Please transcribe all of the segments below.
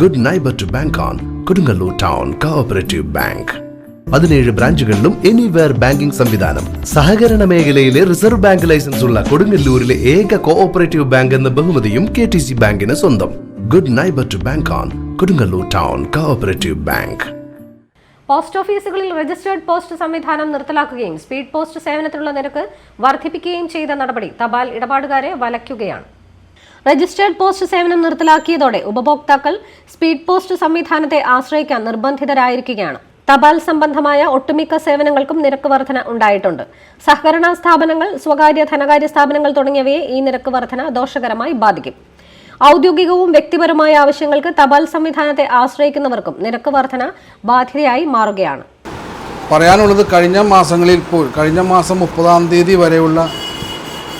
Good neighbour to bank on Kodungallur town cooperative bank പതിനേഴ് ബ്രാഞ്ചുകളിലും anywhere banking സംവിധാനം. സഹകരണ മേഖലയിലെ റിസർവ് ബാങ്ക് ലൈസൻസ് ഉള്ള കൊടുങ്ങല്ലൂരിലെ ഏക കോഓപ്പറേറ്റീവ് ബാങ്ക് എന്ന ബഹുമതിയും കെ ടി സി ബാങ്കിന് സ്വന്തം. Good neighbour to bank on Kodungallur town cooperative bank post ഓഫീസുകളിൽ രജിസ്റ്റേർഡ് പോസ്റ്റ് സംവിധാനം നിർത്തലാക്കുകയും സ്പീഡ് പോസ്റ്റ് സേവനത്തിനുള്ള നിരക്ക് വർദ്ധിപ്പിക്കുകയും ചെയ്ത നടപടി തപാൽ ഇടപാടുകാരെ വലയ്ക്കുകയാണ്. രജിസ്റ്റേർഡ് പോസ്റ്റ് സേവനം നിർത്തലാക്കിയതോടെ ഉപഭോക്താക്കൾ സ്പീഡ് പോസ്റ്റ് സംവിധാനത്തെ ആശ്രയിക്കാൻ നിർബന്ധിതരായിരിക്കുകയാണ്. തപാൽ സംബന്ധമായ ഒട്ടുമിക്ക സേവനങ്ങൾക്കും നിരക്ക് വർധന ഉണ്ടായിട്ടുണ്ട്. സഹകരണ സ്ഥാപനങ്ങൾ സ്വകാര്യ ധനകാര്യ സ്ഥാപനങ്ങൾ തുടങ്ങിയവയെ ഈ നിരക്ക് വർധന ദോഷകരമായി ബാധിക്കും. ഔദ്യോഗികവും വ്യക്തിപരമായ ആവശ്യങ്ങൾക്ക് തപാൽ സംവിധാനത്തെ ആശ്രയിക്കുന്നവർക്കും നിരക്ക് വർധന ബാധ്യതയായി മാറുകയാണ്. പറയാനുള്ളത് കഴിഞ്ഞ മാസങ്ങളിൽ കഴിഞ്ഞ മാസം മുപ്പതാം തീയതി വരെയുള്ള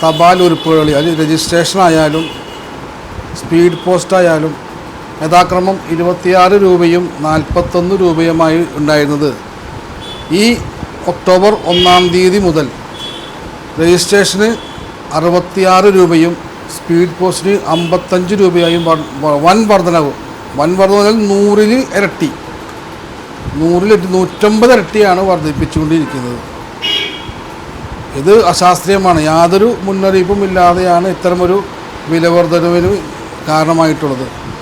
തപാൽ ഉരുപ്പുകളിൽ അത് രജിസ്ട്രേഷൻ ആയാലും സ്പീഡ് പോസ്റ്റായാലും യഥാക്രമം ഇരുപത്തിയാറ് രൂപയും നാൽപ്പത്തൊന്ന് രൂപയുമായി ഉണ്ടായിരുന്നത്. ഈ ഒക്ടോബർ ഒന്നാം തീയതി മുതൽ രജിസ്ട്രേഷന് അറുപത്തിയാറ് രൂപയും സ്പീഡ് പോസ്റ്റിന് അമ്പത്തഞ്ച് രൂപയായും വൻ വർധനവ് വൻ വർധന നൂറിൽ ഇരട്ടി നൂറിൽ നൂറ്റമ്പത് ഇരട്ടിയാണ് വർദ്ധിപ്പിച്ചുകൊണ്ടിരിക്കുന്നത് ഇത് അശാസ്ത്രീയമാണ്. യാതൊരു മുന്നറിയിപ്പും ഇല്ലാതെയാണ് ഇത്തരമൊരു വില വർധനവിന് കാരണമായിട്ടുള്ളത്.